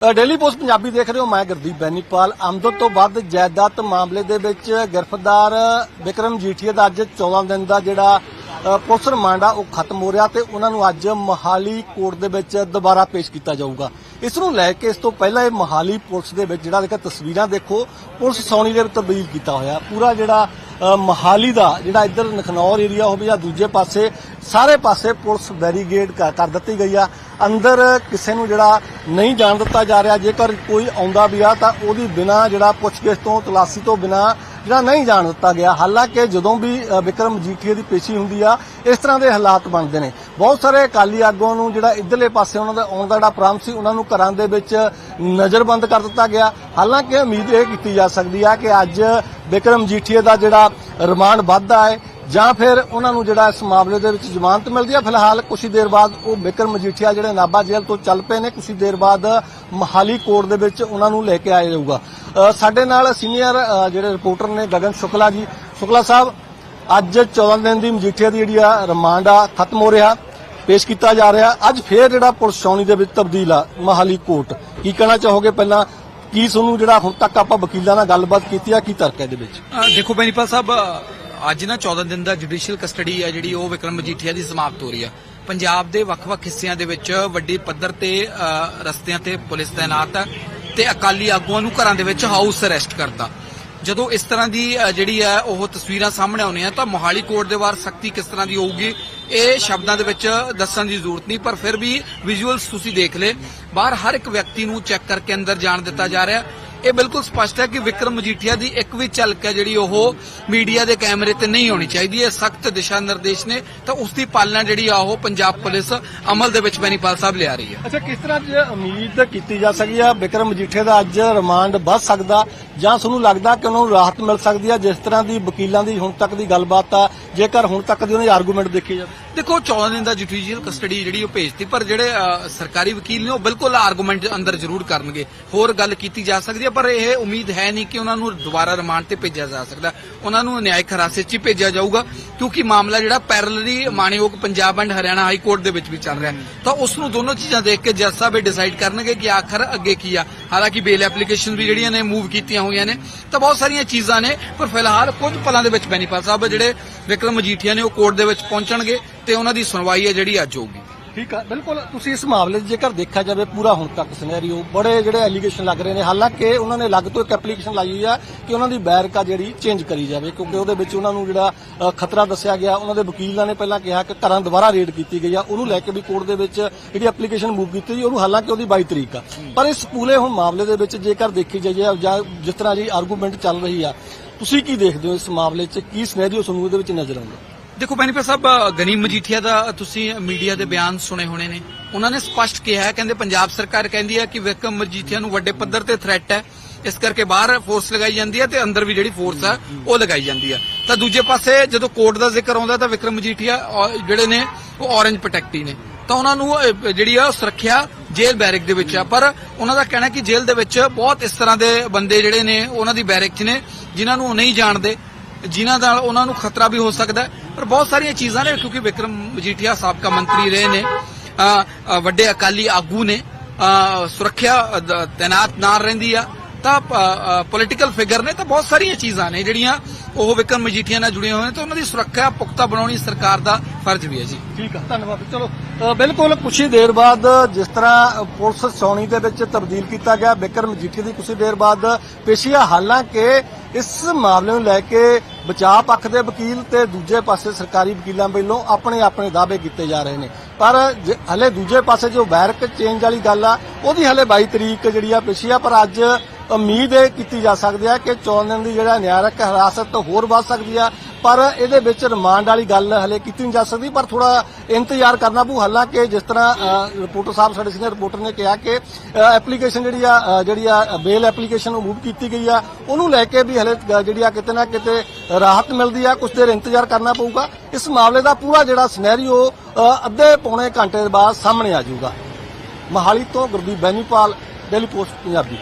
Daily post Punjabi ਦੇਖ ਰਹੇ ਹੋ, ਮੈਂ ਗੁਰਦੀਪ ਬੈਨੀਪਾਲ। ਆਮਦਨ ਤੋਂ ਵੱਧ ਜਾਇਦਾਦ ਮਾਮਲੇ ਦੇ ਵਿੱਚ ਗ੍ਰਿਫਤਾਰ ਵਿਕਰਮ ਜੀਠੀਆ ਦਾ ਅੱਜ 14 ਦਿਨ ਦਾ ਜਿਹੜਾ ਪੁਲਿਸ ਰਿਮਾਂਡ ਆ, ਉਹ ਖਤਮ ਹੋ ਰਿਹਾ ਤੇ ਉਹਨਾਂ ਨੂੰ ਅੱਜ ਮੋਹਾਲੀ ਕੋਰਟ ਦੇ ਵਿੱਚ ਦੁਬਾਰਾ ਪੇਸ਼ ਕੀਤਾ ਜਾਊਗਾ। ਇਸ ਨੂੰ ਲੈ ਕੇ ਇਸ ਤੋਂ ਪਹਿਲਾਂ ਇਹ ਮੋਹਾਲੀ ਪੁਲਿਸ ਦੇ ਵਿੱਚ ਜਿਹੜਾ ਦੇਖੋ ਤਸਵੀਰਾਂ ਦੇਖੋ, ਪੁਲਿਸ ਸੌਣੀ ਦੇ ਵਿੱਚ ਤਬਦੀਲ ਕੀਤਾ ਹੋਇਆ। ਪੂਰਾ ਜਿਹੜਾ ਮੋਹਾਲੀ ਦਾ, ਜਿਹੜਾ ਇੱਧਰ ਨਖਨੌਰ ਏਰੀਆ ਹੋਵੇ ਜਾਂ ਦੂਜੇ ਪਾਸੇ, ਸਾਰੇ ਪਾਸੇ ਪੁਲਿਸ ਬੈਰੀਗੇਡ ਕਰ ਕਰ ਦਿੱਤੀ ਗਈ ਆ। ਅੰਦਰ ਕਿਸੇ ਨੂੰ ਜਿਹੜਾ ਨਹੀਂ ਜਾਣ ਦਿੱਤਾ ਜਾ ਰਿਹਾ, ਜੇਕਰ ਕੋਈ ਆਉਂਦਾ ਵੀ ਆ, ਤਾਂ ਉਹਦੀ ਬਿਨਾ ਜਿਹੜਾ ਪੁੱਛਗਿੱਛ ਤੋਂ, ਤਲਾਸ਼ੀ ਤੋਂ ਬਿਨਾ ਜਿਹੜਾ ਨਹੀਂ ਜਾਣ ਦਿੱਤਾ ਗਿਆ ਹਾਲਾਂਕਿ ਜਦੋਂ ਵੀ ਅ, ਵਿਕਰਮ ਜੀਠੀਆ ਦੀ ਪੇਸ਼ੀ ਹੁੰਦੀ ਆ ਇਸ ਤਰ੍ਹਾਂ ਦੇ ਹਾਲਾਤ ਬਣਦੇ ਨੇ। ਬਹੁਤ ਸਾਰੇ ਅਕਾਲੀ ਆਗੂਆਂ ਨੂੰ ਜਿਹੜਾ ਇਧਰਲੇ ਪਾਸੇ ਉਹਨਾਂ ਦਾ ਆਉਣ ਦਾ ਜਿਹੜਾ ਪ੍ਰਬੰਧ ਸੀ ਉਹਨਾਂ ਨੂੰ ਘਰਾਂ ਦੇ ਵਿੱਚ ਨਜ਼ਰਬੰਦ ਕਰ ਦਿੱਤਾ ਗਿਆ। ਹਾਲਾਂਕਿ ਉਮੀਦ ਇਹ ਕੀਤੀ ਜਾ ਸਕਦੀ ਆ ਕਿ ਅੱਜ ਵਿਕਰਮ ਜੀਠੀਆ ਦਾ ਜਿਹੜਾ ਰਿਮਾਂਡ ਵੱਧਦਾ ਹੈ ਜਾਂ ਫਿਰ ਉਹਨਾਂ ਨੂੰ ਜਿਹੜਾ ਇਸ ਮਾਮਲੇ ਦੇ ਵਿੱਚ ਜ਼ਮਾਨਤ ਮਿਲਦੀ ਹੈ ਫਿਲਹਾਲ ਕੁਝ ਹੀ ਦੇਰ ਬਾਅਦ ਉਹ ਬਿਕਰਮ ਮਜੀਠੀਆ ਜਿਹੜੇ ਨਾਭਾ ਜੇਲ੍ਹ ਤੋਂ ਚੱਲ ਪਏ ਨੇ ਕੁਝ ਦੇਰ ਬਾਅਦ ਮਹਾਲੀ ਕੋਰਟ ਦੇ ਵਿੱਚ ਉਹਨਾਂ ਨੂੰ ਲੈ ਕੇ ਆਇਆ ਜਾਊਗਾ। ਸਾਡੇ ਨਾਲ ਸੀਨੀਅਰ ਜਿਹੜੇ ਰਿਪੋਰਟਰ ਨੇ ਗਗਨ ਸ਼ੁਕਲਾ ਜੀ। ਸ਼ੁਕਲਾ ਸਾਹਿਬ, ਅੱਜ 14 ਦਿਨ ਦੀ ਮਜੀਠੀਆ ਦੀ ਜਿਹੜੀ ਆ ਰਿਮਾਂਡ ਆ, ਖਤਮ ਹੋ ਰਿਹਾ, ਪੇਸ਼ ਕੀਤਾ ਜਾ ਰਿਹਾ। ਅੱਜ ਫੇਰ ਜਿਹੜਾ ਪੁਲਿਸ ਛਾਉਣੀ ਦੇ ਵਿੱਚ ਤਬਦੀਲ ਆ, ਮਹਾਲੀ ਕੋਰਟ। ਕੀ ਕਹਿਣਾ ਚਾਹੋਗੇ ਪਹਿਲਾਂ? ਕੀ ਤੁਹਾਨੂੰ ਜਿਹੜਾ ਹੁਣ ਤੱਕ ਆਪਾਂ ਵਕੀਲਾਂ ਨਾਲ ਗੱਲਬਾਤ ਕੀਤੀ ਆ, ਕੀ ਤਰਕ ਹੈ ਇਹਦੇ ਵਿੱਚ? ਦੇਖੋ ਬੈਨੀਪਾਲ ਸਾਹਿਬ ਅੱਜ ਨਾ 14 ਦਿਨ ਦਾ ਜੁਡੀਸ਼ੀਅਲ ਕਸਟਡੀ ਹੈ ਜਿਹੜੀ ਉਹ ਵਿਕਰਮ ਮਜੀਠੀਆ ਦੀ ਸਮਾਪਤ ਹੋ ਰਹੀ ਹੈ ਪੰਜਾਬ ਦੇ ਵੱਖ-ਵੱਖ ਹਿੱਸਿਆਂ ਦੇ ਵਿੱਚ ਵੱਡੀ ਪੱਧਰ ਤੇ ਰਸਤਿਆਂ ਤੇ ਪੁਲਿਸ ਤਾਇਨਾਤ ਹੈ ਤੇ ਅਕਾਲੀ ਆਗੂਆਂ ਨੂੰ ਘਰਾਂ ਦੇ ਵਿੱਚ ਹਾਊਸ ਅਰੈਸਟ ਕਰਦਾ ਜਦੋਂ ਇਸ ਤਰ੍ਹਾਂ ਦੀ ਜਿਹੜੀ ਹੈ, ਉਹ ਤਸਵੀਰਾਂ ਸਾਹਮਣੇ ਆਉਂਦੀਆਂ, ਤਾਂ ਮੋਹਾਲੀ ਕੋਰਟ ਦੇ ਬਾਹਰ ਸਖਤੀ ਕਿਸ ਤਰ੍ਹਾਂ ਦੀ ਹੋਊਗੀ, ਇਹ ਸ਼ਬਦਾਂ ਦੇ ਵਿੱਚ ਦੱਸਣ ਦੀ ਜ਼ਰੂਰਤ ਨਹੀਂ, ਪਰ ਫਿਰ ਵੀ ਵਿਜ਼ੂਅਲਸ ਤੁਸੀਂ ਦੇਖ ਲਏ। ਬਾਹਰ ਹਰ ਇੱਕ ਵਿਅਕਤੀ ਨੂੰ ਚੈੱਕ ਕਰਕੇ ਅੰਦਰ ਜਾਣ ਦਿੱਤਾ ਜਾ ਰਿਹਾ। ਇਹ ਬਿਲਕੁਲ ਸਪਸ਼ਟ ਹੈ ਕਿ ਵਿਕਰਮ ਮਜੀਠੀਆ ਦੀ ਇੱਕ ਵੀ ਝਲਕ ਹੈ ਜਿਹੜੀ ਉਹ ਮੀਡੀਆ ਦੇ ਕੈਮਰੇ ਤੇ ਨਹੀਂ ਹੋਣੀ ਚਾਹੀਦੀ। ਹੈ ਸਖਤ ਦਿਸ਼ਾ ਨਿਰਦੇਸ਼ ਨੇ, ਤਾਂ ਉਸ ਦੀ ਪਾਲਣਾ ਜਿਹੜੀ ਆ ਉਹ ਪੰਜਾਬ ਪੁਲਿਸ ਅਮਲ ਦੇ ਵਿੱਚ ਬੈਨੀਪਾਲ ਸਾਹਿਬ ਲਿਆ ਰਹੀ ਹੈ। ਅੱਛਾ, ਕਿਸ ਤਰ੍ਹਾਂ ਦੀ ਉਮੀਦ ਕੀਤੀ ਜਾ ਸਕਦੀ ਹੈ ਬਿਕਰਮ ਮਜੀਠੀਆ ਦਾ ਅੱਜ ਰਿਮਾਂਡ ਵੱਧ ਸਕਦਾ ਜਾਂ ਤੁਹਾਨੂੰ ਲੱਗਦਾ ਕਿ ਉਹਨਾਂ ਨੂੰ ਰਾਹਤ ਮਿਲ ਸਕਦੀ ਹੈ ਜਿਸ ਤਰ੍ਹਾਂ ਦੀ ਵਕੀਲਾਂ ਦੀ ਹੁਣ ਤੱਕ ਦੀ ਗੱਲਬਾਤ ਆ, ਜੇਕਰ ਹੁਣ ਤੱਕ ਦੀ ਉਹਨਾਂ ਦੀ ਆਰਗੂਮੈਂਟ ਦੇਖੀ ਜਾਵੇ। ਦੇਖੋ 14 ਦਿਨ ਦਾ ਜੁਡੀਸ਼ੀਅਲ ਕਸਟਡੀ ਜਿਹੜੀ ਉਹ ਭੇਜਤੀ, ਪਰ ਜਿਹੜੇ ਸਰਕਾਰੀ ਵਕੀਲ ਨੇ ਉਹ ਬਿਲਕੁਲ ਆਰਗੂਮੈਂਟ ਅੰਦਰ ਜ਼ਰੂਰ ਕਰਨਗੇ। ਹੋਰ ਗੱਲ ਕੀਤੀ ਜਾ ਸਕਦੀ ਹੈ, ਪਰ ਇਹ ਉਮੀਦ ਹੈ ਨਹੀਂ ਕਿ ਉਹਨਾਂ ਨੂੰ ਦੁਬਾਰਾ ਰਿਮਾਂਡ ਤੇ ਭੇਜਿਆ ਜਾ ਸਕਦਾ। ਉਹਨਾਂ ਨੂੰ ਨਿਆਇਕ ਹਿਰਾਸਤ 'ਚ ਭੇਜਿਆ ਜਾਊਗਾ, ਕਿਉਂਕਿ ਮਾਮਲਾ ਜਿਹੜਾ ਪੈਰਲਲੀ ਮਾਨਯੋਗ Punjab and Haryana high court ਦੇ ਵਿੱਚ ਵੀ ਚੱਲ ਰਿਹਾ। ਤਾਂ ਉਸ ਨੂੰ ਦੋਨੋਂ ਚੀਜ਼ਾਂ ਦੇਖ ਕੇ ਜੱਜ ਸਾਹਿਬ ਇਹ ਡਿਸਾਈਡ ਕਰਨਗੇ ਕਿ ਆਖਰ ਅੱਗੇ ਕੀ ਆ। ਹਾਲਾਂਕਿ ਬੇਲ ਐਪਲੀਕੇਸ਼ਨ ਵੀ ਜਿਹੜੀਆਂ ਨੇ ਮੂਵ ਕੀਤੀਆਂ ਹੋਈਆਂ ਨੇ, ਤਾਂ ਬਹੁਤ ਸਾਰੀਆਂ ਚੀਜ਼ਾਂ ਨੇ, ਪਰ ਫਿਲਹਾਲ ਕੁਝ ਪਲਾਂ ਦੇ ਵਿੱਚ ਬੈਨੀਪਾਲ ਸਾਹਿਬ ਜਿਹੜੇ ਵਿਕਰਮ ਮਜੀਠੀਆ ਨੇ ਉਹ ਕੋਰਟ ਦੇ ਵਿੱਚ ਪਹੁੰਚਣਗੇ। ਤੇ ਉਹਨਾਂ ਦੀ ਸੁਣਵਾਈ ਹੈ ਜਿਹੜੀ ਅੱਜ ਹੋਊਗੀ। ਠੀਕ ਆ ਬਿਲਕੁਲ। ਤੁਸੀਂ ਇਸ ਮਾਮਲੇ 'ਚ ਜੇਕਰ ਦੇਖਿਆ ਜਾਵੇ ਪੂਰਾ ਹੁਣ ਤੱਕ ਸਿਨੈਰੀਓ ਬੜੇ ਜਿਹੜੇ ਐਲੀਗੇਸ਼ਨ ਲੱਗ ਰਹੇ ਨੇ। ਹਾਲਾਂਕਿ ਉਹਨਾਂ ਨੇ ਲੱਗ ਤੋਂ ਇੱਕ ਐਪਲੀਕੇਸ਼ਨ ਲਾਈ ਹੋਈ ਆ ਕਿ ਉਹਨਾਂ ਦੀ ਬੈਰਕ ਜਿਹੜੀ ਚੇਂਜ ਕਰੀ ਜਾਵੇ ਕਿਉਂਕਿ ਉਹਦੇ ਵਿੱਚ ਉਹਨਾਂ ਨੂੰ ਜਿਹੜਾ ਅ, ਖਤਰਾ ਦੱਸਿਆ ਗਿਆ। ਉਹਨਾਂ ਦੇ ਵਕੀਲਾਂ ਨੇ ਪਹਿਲਾਂ ਕਿਹਾ ਕਿ ਘਰਾਂ ਦੁਬਾਰਾ ਰੇਡ ਕੀਤੀ ਗਈ ਆ। ਉਹਨੂੰ ਲੈ ਕੇ ਵੀ ਕੋਰਟ ਦੇ ਵਿੱਚ ਜਿਹੜੀ ਐਪਲੀਕੇਸ਼ਨ ਮੂਵ ਕੀਤੀ ਜੀ ਉਹਨੂੰ ਹਾਲਾਂਕਿ ਉਹਦੀ 22 ਤਰੀਕ ਆ। ਪਰ ਇਸ ਪੂਰੇ ਹੁਣ ਮਾਮਲੇ ਦੇ ਵਿੱਚ ਜੇਕਰ ਦੇਖੀ ਜਾਈਏ ਜਾਂ ਜਿਸ ਤਰ੍ਹਾਂ ਜੀ ਆਰਗੂਮੈਂਟ ਚੱਲ ਰਹੀ ਆ ਤੁਸੀਂ ਕੀ ਦੇਖਦੇ ਹੋ ਇਸ ਮਾਮਲੇ 'ਚ? ਕੀ ਸਿਨੈਰੀਓ ਤੁਹਾਨੂੰ ਇਹਦੇ ਵਿੱਚ ਨਜ਼ਰ ਆਉਂਦਾ? ਦੇਖੋ ਬੈਨੀਪਾਲ ਸਾਹਿਬ ਗਨੀਮ ਮਜੀਠੀਆ ਦਾ ਤੁਸੀਂ ਮੀਡੀਆ ਦੇ ਬਿਆਨ ਸੁਣੇ ਹੋਣੇ ਨੇ। ਉਹਨਾਂ ਨੇ ਸਪਸ਼ਟ ਕਿਹਾ ਹੈ, ਕਹਿੰਦੇ ਪੰਜਾਬ ਸਰਕਾਰ ਕਹਿੰਦੀ ਹੈ ਕਿ ਵਿਕਰਮ ਮਜੀਠੀਆ ਨੂੰ ਵੱਡੇ ਪੱਧਰ ਤੇ ਥ੍ਰੈਟ ਹੈ। ਇਸ ਕਰਕੇ ਬਾਹਰ ਫੋਰਸ ਲਗਾਈ ਜਾਂਦੀ ਹੈ ਤੇ ਅੰਦਰ ਵੀ ਜਿਹੜੀ ਫੋਰਸ ਹੈ, ਉਹ ਲਗਾਈ ਜਾਂਦੀ ਹੈ। ਤਾਂ ਦੂਜੇ ਪਾਸੇ ਜਦੋਂ ਕੋਰਟ ਦਾ ਜ਼ਿਕਰ ਆਉਂਦਾ ਤਾਂ ਵਿਕਰਮ ਮਜੀਠੀਆ ਜਿਹੜੇ ਨੇ, ਉਹ ਔਰੇਂਜ ਪ੍ਰੋਟੈਕਟੀ ਨੇ। ਤਾਂ ਉਹਨਾਂ ਨੂੰ ਜਿਹੜੀ ਆ ਉਹ ਸੁਰੱਖਿਆ ਜੇਲ੍ਹ ਬੈਰਕ ਦੇ ਵਿੱਚ ਆ। ਪਰ ਉਹਨਾਂ ਦਾ ਕਹਿਣਾ ਕਿ ਜੇਲ੍ਹ ਦੇ ਵਿੱਚ ਬਹੁਤ ਇਸ ਤਰ੍ਹਾਂ ਦੇ ਬੰਦੇ ਜਿਹੜੇ ਨੇ, ਉਹਨਾਂ ਦੀ ਬੈਰਕ 'ਚ ਨੇ, ਜਿਨ੍ਹਾਂ ਨੂੰ ਉਹ ਨਹੀਂ ਜਾਣਦੇ। ਜਿਨ੍ਹਾਂ ਨਾਲ ਉਹਨਾਂ ਨੂੰ ਖਤਰਾ ਵੀ ਹੋ ਸਕਦਾ ਪਰ ਬਹੁਤ ਸਾਰੀਆਂ ਚੀਜ਼ਾਂ ਨੇ ਕਿਉਂਕਿ ਵਿਕਰਮ ਮਜੀਠੀਆ ਸਾਬਕਾ ਮੰਤਰੀ ਰਹੇ ਨੇ ਵੱਡੇ ਅਕਾਲੀ ਆਗੂ ਨੇ ਸੁਰੱਖਿਆ ਤੈਨਾਤ ਨਾਲ ਰਹਿੰਦੀ ਆ। ਤਾਂ ਪੋਲੀਟੀਕਲ ਫਿਗਰ ਨੇ ਤਾਂ ਬਹੁਤ ਸਾਰੀਆਂ ਚੀਜ਼ਾਂ ਨੇ ਜਿਹੜੀਆਂ ਉਹ ਵਿਕਰਮ ਮਜੀਠੀਆ ਨਾਲ ਜੁੜੀਆਂ ਹੋਈਆਂ ਨੇ, ਤਾਂ ਉਹਨਾਂ ਦੀ ਸੁਰੱਖਿਆ ਪੁਖਤਾ ਬਣਾਉਣੀ ਸਰਕਾਰ ਦਾ ਫਰਜ਼ ਵੀ ਹੈ ਜੀ। ਠੀਕ ਆ, ਧੰਨਵਾਦ। ਚਲੋ ਬਿਲਕੁਲ ਕੁਛ ਹੀ ਦੇਰ ਬਾਅਦ ਜਿਸ ਤਰ੍ਹਾਂ ਪੁਲਿਸ ਸੌਣੀ ਦੇ ਵਿੱਚ ਤਬਦੀਲ ਕੀਤਾ ਗਿਆ ਬਿਕਰਮ ਮਜੀਠੀਆ ਦੀ ਕੁਛ ਦੇਰ ਬਾਅਦ ਪੇਸ਼ੀ ਆ ਹਾਲਾਂਕਿ ਇਸ ਮਾਮਲੇ ਨੂੰ ਲੈ ਕੇ ਬਚਾਅ ਪੱਖ ਦੇ ਵਕੀਲ ਤੇ ਦੂਜੇ ਪਾਸੇ ਸਰਕਾਰੀ ਵਕੀਲਾਂ ਵੱਲੋਂ ਆਪਣੇ ਆਪਣੇ ਦਾਅਵੇ ਕੀਤੇ ਜਾ ਰਹੇ ਨੇ। ਪਰ ਜ- ਹਲੇ ਦੂਜੇ ਪਾਸੇ ਜੋ ਵੈਰਕ ਚੇਂਜ ਵਾਲੀ ਗੱਲ ਆ, ਉਹਦੀ ਹਲੇ 22 ਤਰੀਕ ਜਿਹੜੀ ਆ ਪੇਸ਼ੀ ਆ, ਪਰ ਅੱਜ ਉਮੀਦ ਇਹ ਕੀਤੀ ਜਾ ਸਕਦੀ ਹੈ ਕਿ 14 ਦਿਨ ਦੀ ਜਿਹੜਾ ਨਿਆਰਕ ਹਿਰਾਸਤ ਹੋਰ ਵੱਧ ਸਕਦੀ ਆ ਪਰ ਇਹਦੇ ਵਿੱਚ ਰਿਮਾਂਡ ਵਾਲੀ ਗੱਲ ਹਲੇ ਕੀਤੀ ਨਹੀਂ ਜਾ ਸਕਦੀ, ਪਰ ਥੋੜਾ ਇੰਤਜ਼ਾਰ ਕਰਨਾ ਪਊ। ਹਾਲਾਂਕਿ ਜਿਸ ਤਰ੍ਹਾਂ ਰਿਪੋਰਟਰ ਸਾਹਿਬ, ਸਾਡੇ ਸੀਨੀਅਰ ਰਿਪੋਰਟਰ ਨੇ ਕਿਹਾ ਕਿ ਐਪਲੀਕੇਸ਼ਨ ਜਿਹੜੀ ਆ ਜਿਹੜੀ ਆ, ਬੇਲ ਐਪਲੀਕੇਸ਼ਨ ਮੂਵ ਕੀਤੀ ਗਈ ਆ, ਉਹਨੂੰ ਲੈ ਕੇ ਵੀ ਹਲੇ ਜਿਹੜੀ ਆ, ਕਿਤੇ ਨਾ ਕਿਤੇ ਰਾਹਤ ਮਿਲਦੀ ਆ। ਕੁਝ ਦੇਰ ਇੰਤਜ਼ਾਰ ਕਰਨਾ ਪਊਗਾ। ਇਸ ਮਾਮਲੇ ਦਾ ਪੂਰਾ ਜਿਹੜਾ ਸਿਨੈਰੀਓ ਅੱਧੇ ਪੌਣੇ ਘੰਟੇ ਬਾਅਦ ਸਾਹਮਣੇ ਆ ਜਾਊਗਾ। ਮਹਾਲੀ ਤੋਂ ਗੁਰਦੀਪ ਬੈਨੀਪਾਲ, ਡੇਲੀ ਪੋਸਟ, ਪੰਜਾਬੀ।